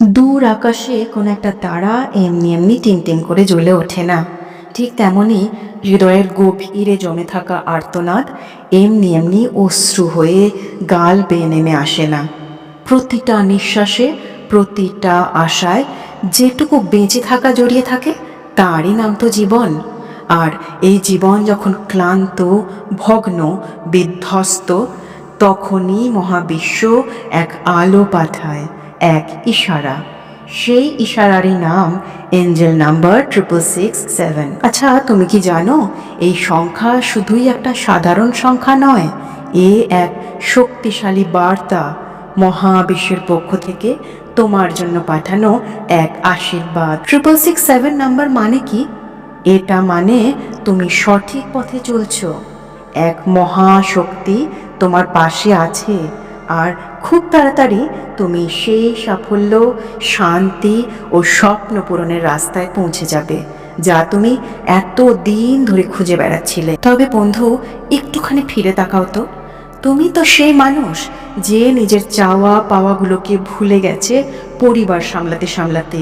দূর আকাশে কোনো একটা তারা এমনি এমনি টিমটিম করে জ্বলে ওঠে না। ঠিক তেমনই হৃদয়ের গভীরে জমে থাকা আর্তনাদ এমনি এমনি অশ্রু হয়ে গাল বেয়ে নেমে আসে না। প্রতিটা নিঃশ্বাসে, প্রতিটা আশায় যেটুকু বেঁচে থাকা জড়িয়ে থাকে, তারই নাম তো জীবন। আর এই জীবন যখন ক্লান্ত, ভগ্ন, বিধ্বস্ত, তখনই মহাবিশ্ব এক আলো পাঠায়। এক ইশারা। সেই ইশারারই নাম angel number triple six seven. আচ্ছা তুমি কি জানো, এই সংখ্যা শুধুই একটা সাধারণ সংখ্যা নয়, এ এক শক্তিশালী বার্তা মহাবিশ্বের পক্ষ থেকে তোমার জন্য পাঠানো এক আশীর্বাদ। ট্রিপল সিক্স সেভেন নাম্বার মানে কি? এটা মানে তুমি সঠিক পথে চলছ। এক মহাশক্তি তোমার পাশে আছে, আর খুব তাড়াতাড়ি তুমি সেই সাফল্য, শান্তি ও স্বপ্ন পূরণের রাস্তায় পৌঁছে যাবে, যা তুমি এত দিন ধরে খুঁজে বেড়াচ্ছিলে। তবে বন্ধু, একটুখানি ফিরে তাকাও তো। তুমি তো সেই মানুষ যে নিজের চাওয়া পাওয়াগুলোকে ভুলে গেছে পরিবার সামলাতে সামলাতে।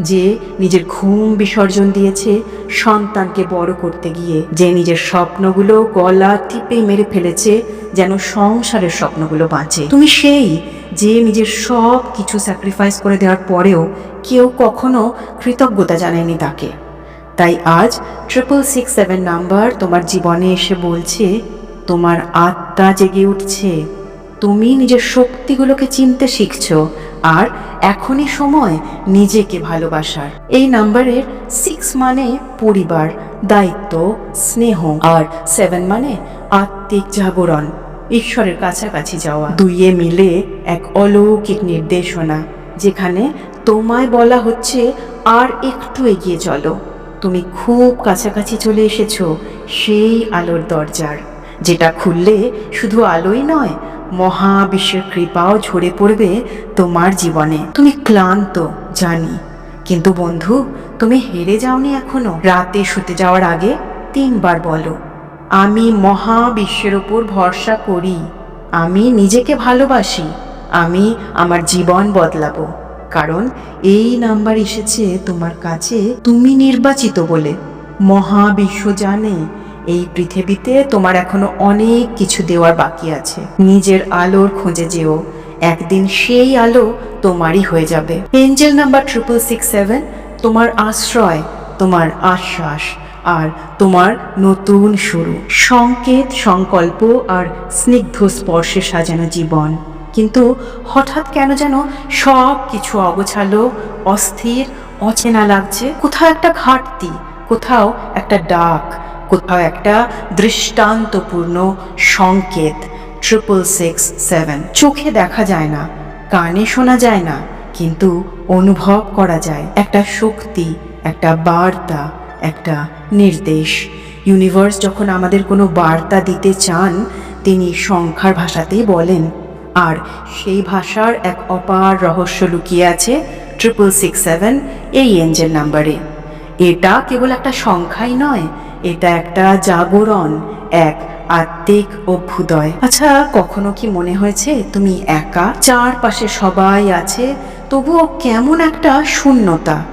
যে নিজের ঘুম বিসর্জন দিয়েছে সন্তানকে বড় করতে গিয়ে, যে নিজের স্বপ্নগুলো গলা টিপে মেরে ফেলেছে যেন সংসারের স্বপ্নগুলো বাঁচে। তুমি সেই যে নিজের সব কিছু স্যাক্রিফাইস করে দেওয়ার পরেও কেউ কখনো কৃতজ্ঞতা জানায়নি তাকে। তাই আজ ট্রিপল সিক্স সেভেন নাম্বার তোমার জীবনে এসে বলছে, তোমার আত্মা জেগে উঠছে। তুমি নিজের শক্তিগুলোকে চিনতে শিখছো। আর এখনই সময় নিজেকে ভালোবাসার। এই নাম্বারের সিক্স মানে পরিবার, দায়িত্ব, স্নেহ আর সেভেন মানে আত্মিক জাগরণ, ঈশ্বরের কাছাকাছি যাওয়া। দুইয়ে মিলে এক অলৌকিক নির্দেশনা, যেখানে তোমায় বলা হচ্ছে, আর একটু এগিয়ে চলো। তুমি খুব কাছাকাছি চলে এসেছ সেই আলোর দরজার, যেটা খুললে শুধু আলোই নয় মহাবিশ্বের কৃপাও ঝরে পড়বে তোমার জীবনে। তুমি ক্লান্ত, জানি। কিন্তু বন্ধু, তুমি হেরে যাওনি এখনও। রাতে শুতে যাওয়ার আগে তিনবার বলো, আমি মহাবিশ্বের উপর ভরসা করি। আমি নিজেকে ভালোবাসি, আমি আমার জীবন বদলাবো। কারণ এই নাম্বার এসেছে তোমার কাছে, তুমি নির্বাচিত বলে। মহাবিশ্ব জানে এই পৃথিবীতে তোমার এখনও অনেক কিছু দেওয়ার বাকি আছে। নিজের আলোর খোঁজে যেও। একদিন সেই আলো তোমারই হয়ে যাবে। Angel number triple six seven, তোমার আশ্রয়, তোমার আশ্বাস আর তোমার নতুন শুরু। সংকেত, সংকল্প আর স্নিগ্ধ স্পর্শে সাজানো জীবন। কিন্তু হঠাৎ কেন যেন সব কিছু অগোছালো, অস্থির, অচেনা লাগছে। কোথাও একটা ঘাটতি, কোথাও একটা ডাক কোথাও একটা দৃষ্টান্তপূর্ণ সংকেত ট্রিপল সিক্স সেভেন চোখে দেখা যায় না, কানে শোনা যায় না, কিন্তু অনুভব করা যায়। একটা শক্তি, একটা বার্তা, একটা নির্দেশ। ইউনিভার্স যখন আমাদের কোনো বার্তা দিতে চান, তিনি সংখ্যার ভাষাতেই বলেন। আর সেই ভাষার এক অপার রহস্য লুকিয়ে আছে ট্রিপল সিক্স সেভেন এই এঞ্জেল নাম্বারে। এটা কেবল একটা সংখ্যাই নয় এটা একটা জাগরণ, এক আত্মিক অভ্যুদয়। আচ্ছা কখনো কি মনে হয়েছে তুমি একা? চারপাশে সবাই আছে, তবুও কেমন একটা শূন্যতা।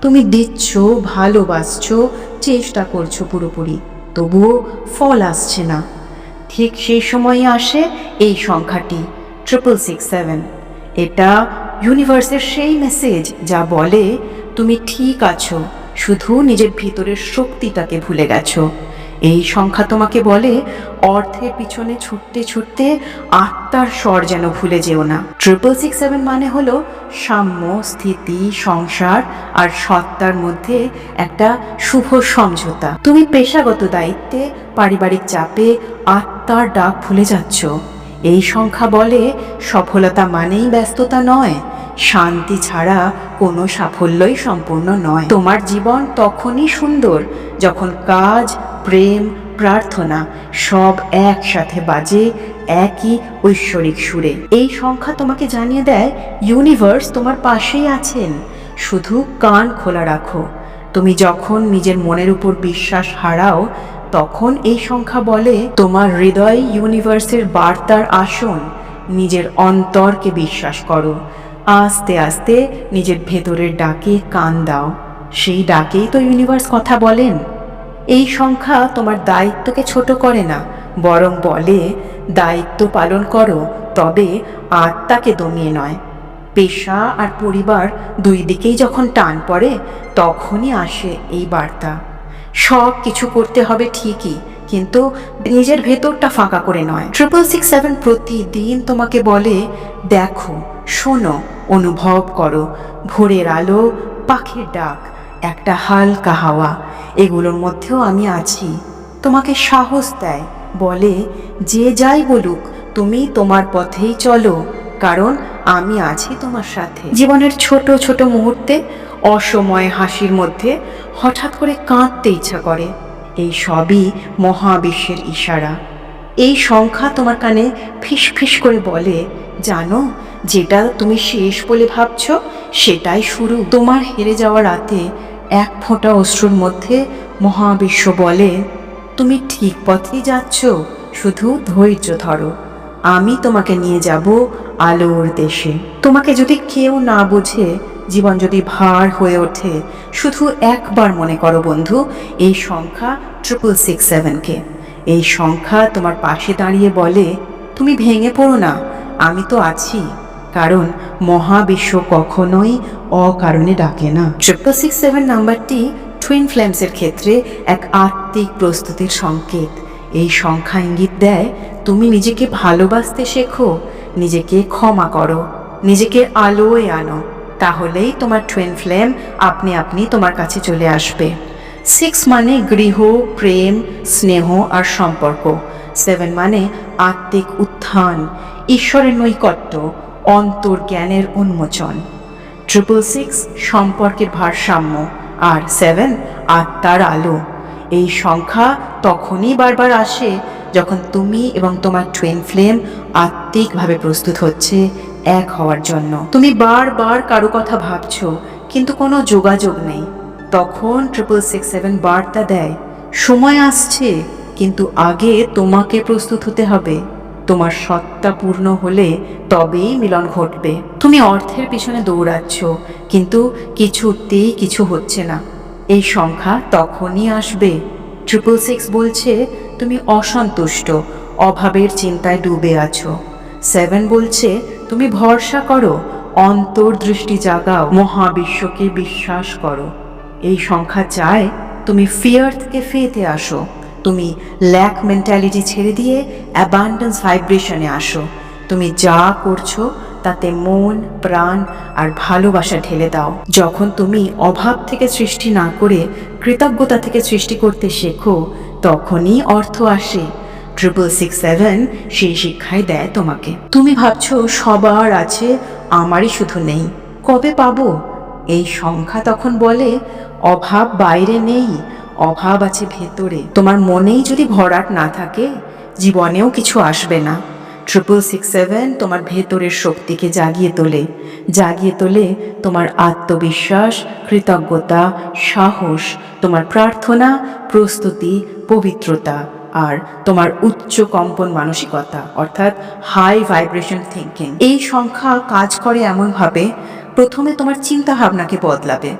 তুমি দিচ্ছ, ভালোবাসছো, চেষ্টা করছ পুরোপুরি, তবুও ফল আসছে না। ঠিক সেই সময়ে আসে এই সংখ্যাটি ট্রিপল সিক্স সেভেন এটা ইউনিভার্সের সেই মেসেজ যা বলে, তুমি ঠিক আছো। শুধু নিজের ভিতরের শক্তিটাকে ভুলে গেছো। এই সংখ্যা তোমাকে বলে, অর্থের পিছনে ছুটতে ছুটতে আত্মার স্বর যেন ভুলে যেও না। ট্রিপল সিক্স সেভেন মানে হলো সাম্য, স্থিতি, সংসার আর সত্তার মধ্যে একটা শুভ সমঝোতা। তুমি পেশাগত দায়িত্বে, পারিবারিক চাপে আত্মার ডাক ভুলে যাচ্ছ। এই সংখ্যা বলে, সফলতা মানেই ব্যস্ততা নয়। শান্তি ছাড়া কোনো সাফল্যই সম্পূর্ণ নয়। তোমার জীবন তখনই সুন্দর যখন কাজ, প্রেম, প্রার্থনা সব একসাথে বাজে, একই ঐশ্বরিক সুরে। এই সংখ্যা তোমাকে জানিয়ে দেয়, ইউনিভার্স তোমার পাশেই আছেন। শুধু কান খোলা রাখো। তুমি যখন নিজের মনের উপর বিশ্বাস হারাও তখন এই সংখ্যা বলে, তোমার হৃদয় ইউনিভার্সের বার্তার আসন, নিজের অন্তরকে বিশ্বাস করো। আস্তে আস্তে নিজের ভেতরের ডাকে কান দাও। সেই ডাকেই তো ইউনিভার্স কথা বলেন। এই সংখ্যা তোমার দায়িত্বকে ছোট করে না, বরং বলে, দায়িত্ব পালন করো, তবে আত্মাকে দমিয়ে নয়। পেশা আর পরিবার দুই দিকেই যখন টান পড়ে, তখনই আসে এই বার্তা। সব কিছু করতে হবে ঠিকই, কিন্তু নিজের ভেতরটা ফাঁকা করে নয়। ট্রিপল সিক্স সেভেন প্রতিদিন তোমাকে বলে, দেখো, শোনো, অনুভব করো, ভোরের আলো, পাখির ডাক, একটা হালকা হাওয়া, এগুলোর মধ্যেও আমি আছি। তোমাকে সাহস দেয়, বলে, যে যাই বলুক, তুমি তোমার পথেই চলো, কারণ আমি আছি তোমার সাথে। জীবনের ছোট ছোট মুহূর্তে অসময় হাসির মধ্যে হঠাৎ করে কাঁদতে ইচ্ছা করে। এই সবই মহাবিশ্বের ইশারা। এই সংখ্যা তোমার কানে ফিস ফিস করে বলে, জানো, যেটা তুমি শেষ বলে ভাবছ, সেটাই শুরু। তোমার হেরে যাওয়া রাতে এক ফোঁটা অশ্রুর মধ্যে মহাবিশ্ব বলে, তুমি ঠিক পথেই যাচ্ছ, শুধু ধৈর্য ধরো। আমি তোমাকে নিয়ে যাব আলোর দেশে। তোমাকে যদি কেউ না বোঝে জীবন যদি ভার হয়ে ওঠে। শুধু একবার মনে করো বন্ধু, এই সংখ্যা ট্রিপল সিক্স সেভেনকে এই সংখ্যা তোমার পাশে দাঁড়িয়ে বলে, তুমি ভেঙে পড়ো না, আমি তো আছি। কারণ মহাবিশ্ব কখনোই অকারণে ডাকে না। ট্রিপল সিক্স সেভেন নাম্বারটি টুইন ফ্লেমসের ক্ষেত্রে এক আত্মিক প্রস্তুতির সংকেত। এই সংখ্যা ইঙ্গিত দেয়, তুমি নিজেকে ভালোবাসতে শেখো, নিজেকে ক্ষমা করো, নিজেকে আলোয় আনো। তাহলেই তোমার টুইন ফ্লেম আপনি আপনি তোমার কাছে চলে আসবে। সিক্স মানে গৃহ, প্রেম, স্নেহ আর সম্পর্ক। সেভেন মানে আত্মিক উত্থান, ঈশ্বরের নৈকট্য অন্তর্জ্ঞানের উন্মোচন। ট্রিপল সিক্স সম্পর্কের ভারসাম্য আর সেভেন আত্মার আলো। এই সংখ্যা তখনই বারবার আসে যখন তুমি এবং তোমার টুইন ফ্লেম আত্মিকভাবে প্রস্তুত হচ্ছে এক হওয়ার জন্য। তুমি বারবার কারও কথা ভাবছ, কিন্তু কোনো যোগাযোগ নেই। তখন ট্রিপল সিক্স সেভেন বার্তা দেয়, সময় আসছে, কিন্তু আগে তোমাকে প্রস্তুত হতে হবে। তোমার সত্তা পূর্ণ হলে তবেই মিলন ঘটবে। তুমি অর্থের পিছনে দৌড়াচ্ছ, কিন্তু কিছুতেই কিছু হচ্ছে না। এই সংখ্যা তখনই আসবে। ট্রিপল সিক্স বলছে, তুমি অসন্তুষ্ট, অভাবের চিন্তায় ডুবে আছো। সেভেন বলছে তুমি ভরসা করো, অন্তর্দৃষ্টি জাগাও, মহাবিশ্বকে বিশ্বাস করো। এই সংখ্যা চায়, তুমি ফিয়ার থেকে ফেতে আসো। তুমি ল্যাক মেন্টালিটি ছেড়ে দিয়ে অ্যাবান্ডেন্স ভাইব্রেশনে আসো। তুমি যা করছ, তাতে মন, প্রাণ আর ভালোবাসা ঢেলে দাও। যখন তুমি অভাব থেকে সৃষ্টি না করে, কৃতজ্ঞতা থেকে সৃষ্টি করতে শেখো, তখনই অর্থ আসে। ট্রিপল সিক্স সেভেন সেই শিক্ষাই দেয় তোমাকে। তুমি ভাবছ সবার আছে, আমারই শুধু নেই। কবে পাবো? এই সংখ্যা তখন বলে, অভাব বাইরে নেই, অভাব আছে ভেতরে। তোমার মনেই যদি ভরাট না থাকে, জীবনেও কিছু আসবে না। ট্রিপল সিক্স সেভেন তোমার ভেতরের শক্তিকে জাগিয়ে তোলে। জাগিয়ে তোলে তোমার আত্মবিশ্বাস, কৃতজ্ঞতা, সাহস, তোমার প্রার্থনা, প্রস্তুতি, পবিত্রতা। আর তোমার উচ্চ কম্পন মানসিকতা, অর্থাৎ হাই ভাইব্রেশন থিঙ্কিং এই সংখ্যা কাজ করে এমনভাবে, প্রথমে তোমার চিন্তা ভাবনাকে বদলাবে,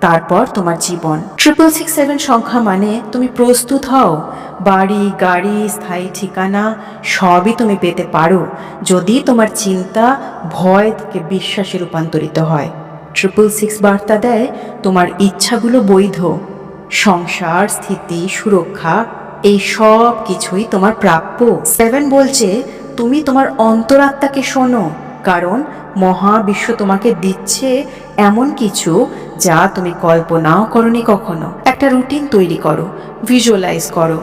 তারপর তোমার জীবন। ট্রিপল সিক্স সেভেন সংখ্যা মানে তুমি প্রস্তুত হও, বাড়ি, গাড়ি, স্থায়ী ঠিকানা, সবই তুমি পেতে পারো যদি তোমার চিন্তা ভয় থেকে বিশ্বাসে রূপান্তরিত হয়। ট্রিপল সিক্স বার্তা দেয়, তোমার ইচ্ছাগুলো বৈধ, সংসার, স্থিতি, সুরক্ষা এই সব কিছুই তোমার প্রাপ্য। সেভেন বলছে, তুমি তোমার অন্তরাত্মাকে শোনো, কারণ মহাবিশ্ব তোমাকে দিচ্ছে এমন কিছু যা তুমি কল্পনাও করনি কখনো। একটা রুটিন তৈরি করো ভিজুয়ালাইজ করো,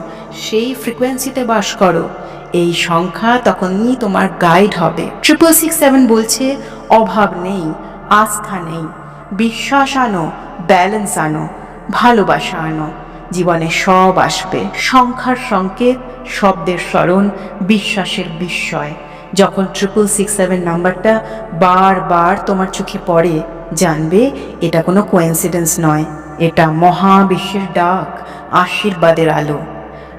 সেই ফ্রিকোয়েন্সিতে বাস করো। এই সংখ্যা তখনই তোমার গাইড হবে। ট্রিপল সিক্স সেভেন বলছে, অভাব নেই, আস্থা নেই, বিশ্বাস আনো ব্যালেন্স আনো, ভালোবাসা আনো। জীবনে সব আসবে। সংখ্যার সংকেত, শব্দের স্মরণ, বিশ্বাসের বিস্ময়। যখন ট্রিপল সিক্স সেভেন নাম্বারটা বারবার তোমার চোখে পড়ে, জানবে এটা কোনো কোয়েন্সিডেন্স নয়। এটা মহাবিশ্বের ডাক, আশীর্বাদের আলো।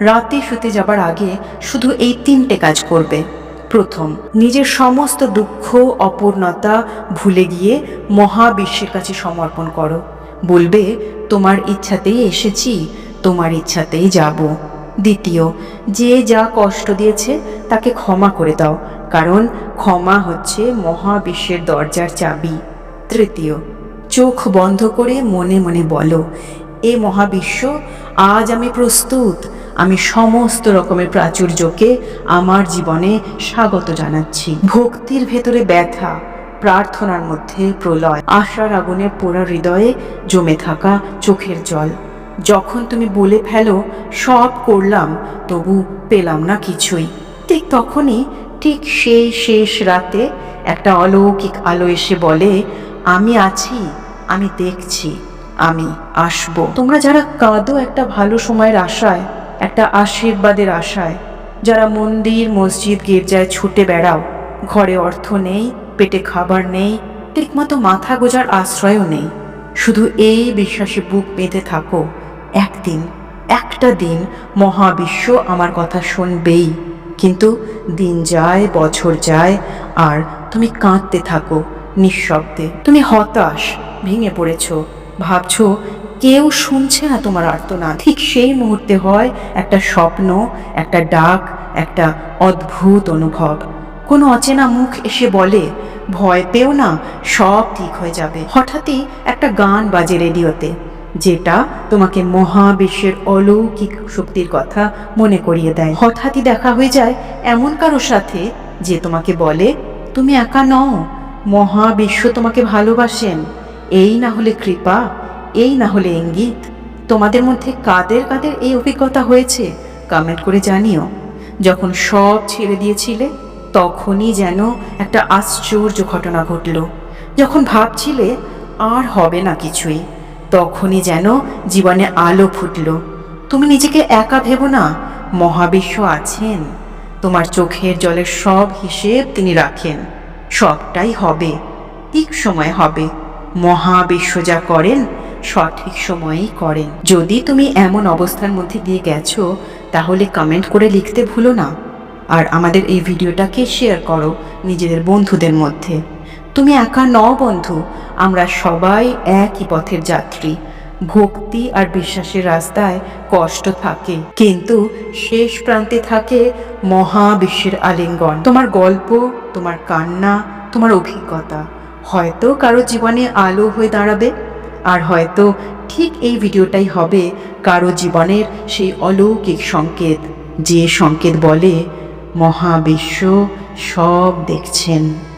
রাতে শুতে যাবার আগে শুধু এই তিনটে কাজ করবে। প্রথম, নিজের সমস্ত দুঃখ, অপূর্ণতা ভুলে গিয়ে মহাবিশ্বের কাছে সমর্পণ করো। বলবে, তোমার ইচ্ছাতেই এসেছি, তোমার ইচ্ছাতেই যাব। দ্বিতীয়, যে যা কষ্ট দিয়েছে, তাকে ক্ষমা করে দাও, কারণ ক্ষমা হচ্ছে মহাবিশ্বের দরজার চাবি। তৃতীয়, চোখ বন্ধ করে মনে মনে বলো, এ মহাবিশ্ব, আজ আমি প্রস্তুত, আমি সমস্ত রকমের প্রাচুর্যকে আমার জীবনে স্বাগত জানাচ্ছি। ভক্তির ভেতরে ব্যথা প্রার্থনার মধ্যে প্রলয়। আশার আগুনে পোড়া হৃদয়ে জমে থাকা চোখের জল। যখন তুমি বলে ফেলো, সব করলাম, তবু পেলাম না কিছুই। ঠিক তখনই, ঠিক সেই শেষ রাতে একটা অলৌকিক আলো এসে বলে, আমি আছি, আমি দেখছি, আমি আসব। তোমরা যারা কাঁদো একটা ভালো সময়ের আশায়, একটা আশীর্বাদের আশায়, যারা মন্দির, মসজিদ, গির্জায় ছুটে বেড়াও ঘরে অর্থ নেই, পেটে খাবার নেই, ঠিকমতো মাথা গোজার আশ্রয়ও নেই। শুধু এই বিশ্বাসে বুক বেঁধে থাকো, একদিন, একটা দিন মহাবিশ্ব আমার কথা শুনবেই। কিন্তু দিন যায়, বছর যায়, আর তুমি কাঁদতে থাকো নিঃশব্দে। তুমি হতাশ, ভেঙে পড়েছো। ভাবছ, কেউ শুনছে না তোমার আর্তনাদ। ঠিক সেই মুহূর্তে হয় একটা স্বপ্ন, একটা ডাক, একটা অদ্ভুত অনুভব। কোনো অচেনা মুখ এসে বলে, ভয় পেও না, সব ঠিক হয়ে যাবে। হঠাৎই একটা গান বাজে রেডিওতে, যেটা তোমাকে মহাবিশ্বের অলৌকিক শক্তির কথা মনে করিয়ে দেয়। হঠাৎই দেখা হয়ে যায় এমন কারোর সাথে যে তোমাকে বলে, তুমি একা নও, মহাবিশ্ব তোমাকে ভালোবাসেন। এই না হলে কৃপা, এই না হলে ইঙ্গিত। তোমাদের মধ্যে কাদের কাদের এই অভিজ্ঞতা হয়েছে কমেন্ট করে জানিও। যখন সব ছেড়ে দিয়েছিলে তখনই যেন একটা আশ্চর্য ঘটনা ঘটল। যখন ভাবছিলে, আর হবে না কিছুই, তখনই যেন জীবনে আলো ফুটল। তুমি নিজেকে একা ভেবো না, মহাবিশ্ব আছেন। তোমার চোখের জলের সব হিসেব তিনি রাখেন। সবটাই হবে, ঠিক সময় হবে। মহাবিশ্ব যা করেন, সঠিক সময়েই করেন। যদি তুমি এমন অবস্থার মধ্যে দিয়ে গেছো, তাহলে কমেন্ট করে লিখতে ভুলো না। আর আমাদের এই ভিডিওটাকে শেয়ার করো নিজেদের বন্ধুদের মধ্যে। তুমি একা ন বন্ধু, আমরা সবাই একই পথের যাত্রী। ভক্তি আর বিশ্বাসের রাস্তায় কষ্ট থাকে, কিন্তু শেষ প্রান্তে থাকে মহাবিশ্বের আলিঙ্গন। তোমার গল্প, তোমার কান্না, তোমার অভিজ্ঞতা, হয়তো কারও জীবনে আলো হয়ে দাঁড়াবে, আর হয়তো ঠিক এই ভিডিওটাই হবে কারও জীবনের সেই অলৌকিক সংকেত। যে সংকেত বলে মহাবিশ্ব সব দেখছেন।